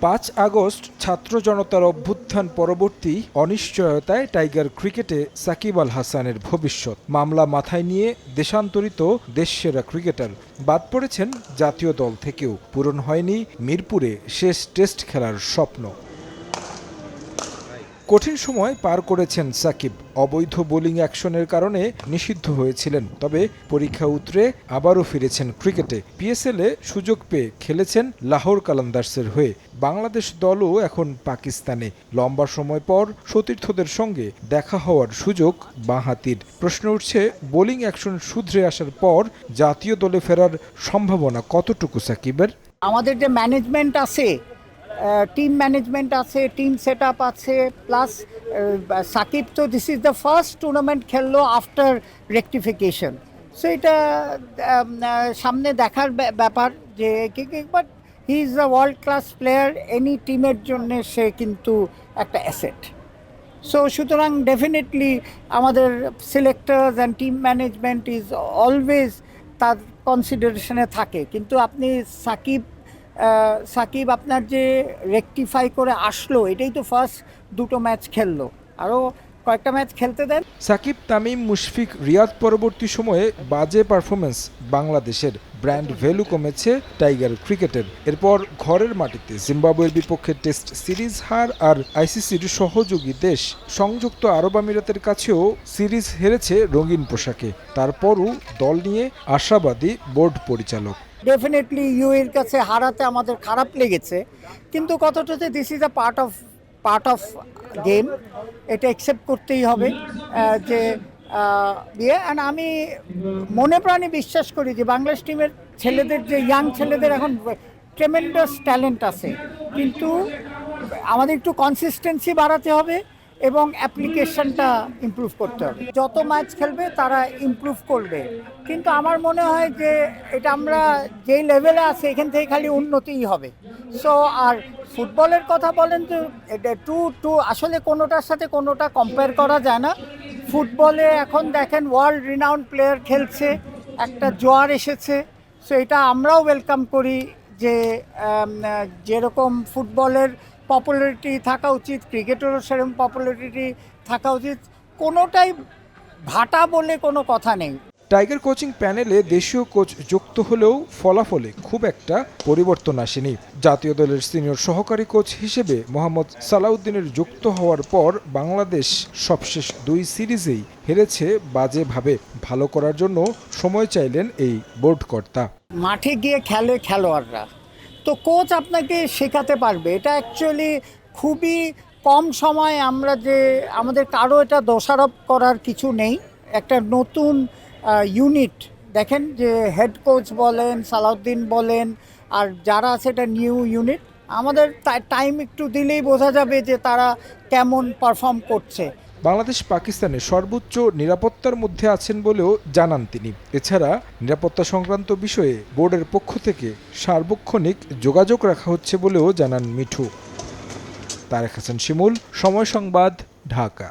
পাঁচ আগস্ট ছাত্র জনতার অভ্যুত্থান পরবর্তী অনিশ্চয়তায় টাইগার ক্রিকেটে সাকিব আল হাসানের ভবিষ্যৎ। মামলা মাথায় নিয়ে দেশান্তরিত দেশসেরা ক্রিকেটার। বাদ পড়েছেন জাতীয় দল থেকেও। পূরণ হয়নি মিরপুরে শেষ টেস্ট খেলার স্বপ্ন। কঠিন সময় পার করেছেন সাকিব। অবৈধ বোলিং অ্যাকশনের কারণে নিষিদ্ধ হয়েছিলেন। তবে পরীক্ষা উতরে আবারও ফিরেছেন ক্রিকেটে। পিএসএলে সুযোগ পেয়ে খেলেছেন লাহোর কালান্দার্সের হয়ে। বাংলাদেশ দলও এখন পাকিস্তানে। লম্বা সময় পর সতীর্থদের সঙ্গে দেখা হওয়ার সুযোগ বাঁহাতির। প্রশ্ন উঠছে, বোলিং অ্যাকশন শুধরে আসার পর জাতীয় দলে ফেরার সম্ভাবনা কতটুকু সাকিবের? আমাদের যে ম্যানেজমেন্ট আছে টিম ম্যানেজমেন্ট আছে টিম সেট আপ আছে প্লাস সাকিব তো this is the first tournament খেললো আফটার রেকটিফিকেশন সো এটা সামনে দেখার ব্যা- ব্যাপার যে but he is the world class player any টিমের জন্য সে কিন্তু একটা অ্যাসেট সো সুতরাং ডেফিনেটলি আমাদের selectors and team management is always তার কনসিডারেশনে থাকে। কিন্তু আপনি সাকিব সাকিব আপনার যে রেকটিফাই করে আসলো, এটাই তো ফার্স্ট দুটো ম্যাচ খেললো। আরও কয়েকটা ম্যাচ খেলতে দেন। সাকিব, তামিম, মুশফিক, রিয়াদ পরবর্তী সময়ে বাজে পারফরমেন্স বাংলাদেশের ব্র্যান্ড ভ্যালু কমেছে টাইগার ক্রিকেটের এরপর ঘরের মাটিতে জিম্বাবুয়ের বিপক্ষে টেস্ট সিরিজ হার আর আইসিসির সহযোগী দেশ সংযুক্ত আরব আমিরাতের কাছেও সিরিজ হেরেছে রঙিন পোশাকে। তারপরও দল নিয়ে আশাবাদী বোর্ড পরিচালক। ডেফিনেটলি ইউ এর কাছে হারাতে আমাদের খারাপ লেগেছে। কিন্তু কতটাতে this is a part of part of game এটা অ্যাকসেপ্ট করতেই হবে যে ইয়ে অ্যান্ড আমি মনে প্রাণে বিশ্বাস করি যে বাংলাদেশ টিমের ছেলেদের, যে ইয়াং ছেলেদের এখন ট্রেমেন্ডাস ট্যালেন্ট আছে। কিন্তু আমাদের একটু কনসিস্টেন্সি বাড়াতে হবে এবং অ্যাপ্লিকেশনটা ইমপ্রুভ করতে হবে। যত ম্যাচ খেলবে, তারা ইমপ্রুভ করবে। কিন্তু আমার মনে হয় যে, এটা আমরা যেই লেভেলে আছে, এখান থেকে খালি উন্নতিই হবে। সো আর ফুটবলের কথা বলেন তো, এটা টু টু আসলে কোনোটার সাথে কোনোটা কম্পেয়ার করা যায় না। ফুটবলে এখন দেখেন ওয়ার্ল্ড রিনাউন্ড প্লেয়ার খেলছে, একটা জোয়ার এসেছে। সো এটা আমরাও ওয়েলকাম করি যে যেরকম ফুটবলের পপুলারিটি থাকা উচিত ক্রিকেটেরও সেরকম পপুলারিটি থাকা উচিত। কোনোটাই ভাটা বলে কোনো কথা নেই। টাইগার কোচিং প্যানেলে দেশীয় কোচ যুক্ত হলেও ফলাফলে খুব একটা পরিবর্তন আসেনি। জাতীয় দলের সিনিয়র সহকারী কোচ হিসেবে মোহাম্মদ সালাউদ্দিনের যুক্ত হওয়ার পর বাংলাদেশ সবশেষ দুই সিরিজেই হেরেছে বাজেভাবে। ভালো করার জন্য সময় চাইলেন এই বোর্ড কর্তা মাঠে গিয়ে খেলে খেলোয়াড়রা। তো কোচ আপনাকে শেখাতে পারবে। এটা অ্যাকচুয়ালি খুবই কম সময় আমরা যে, আমাদের কারও এটা দোষারোপ করার কিছু নেই। একটা নতুন ইউনিট দেখেন যে হেড কোচ বলেন, সালাউদ্দিন বলেন, আর যারা আছে এটা নিউ ইউনিট আমাদের টাইম একটু দিলেই বোঝা যাবে যে তারা কেমন পারফর্ম করছে। বাংলাদেশ পাকিস্তানের সর্বোচ্চ নিরাপত্তার মধ্যে আছেন বলেও জানান তিনি। এছাড়া নিরাপত্তা সংক্রান্ত বিষয়ে বোর্ডের পক্ষ থেকে সার্বক্ষণিক যোগাযোগ রাখা হচ্ছে বলেও জানান মিঠু। তারেক হাসান শিমুল, সময় সংবাদ, ঢাকা।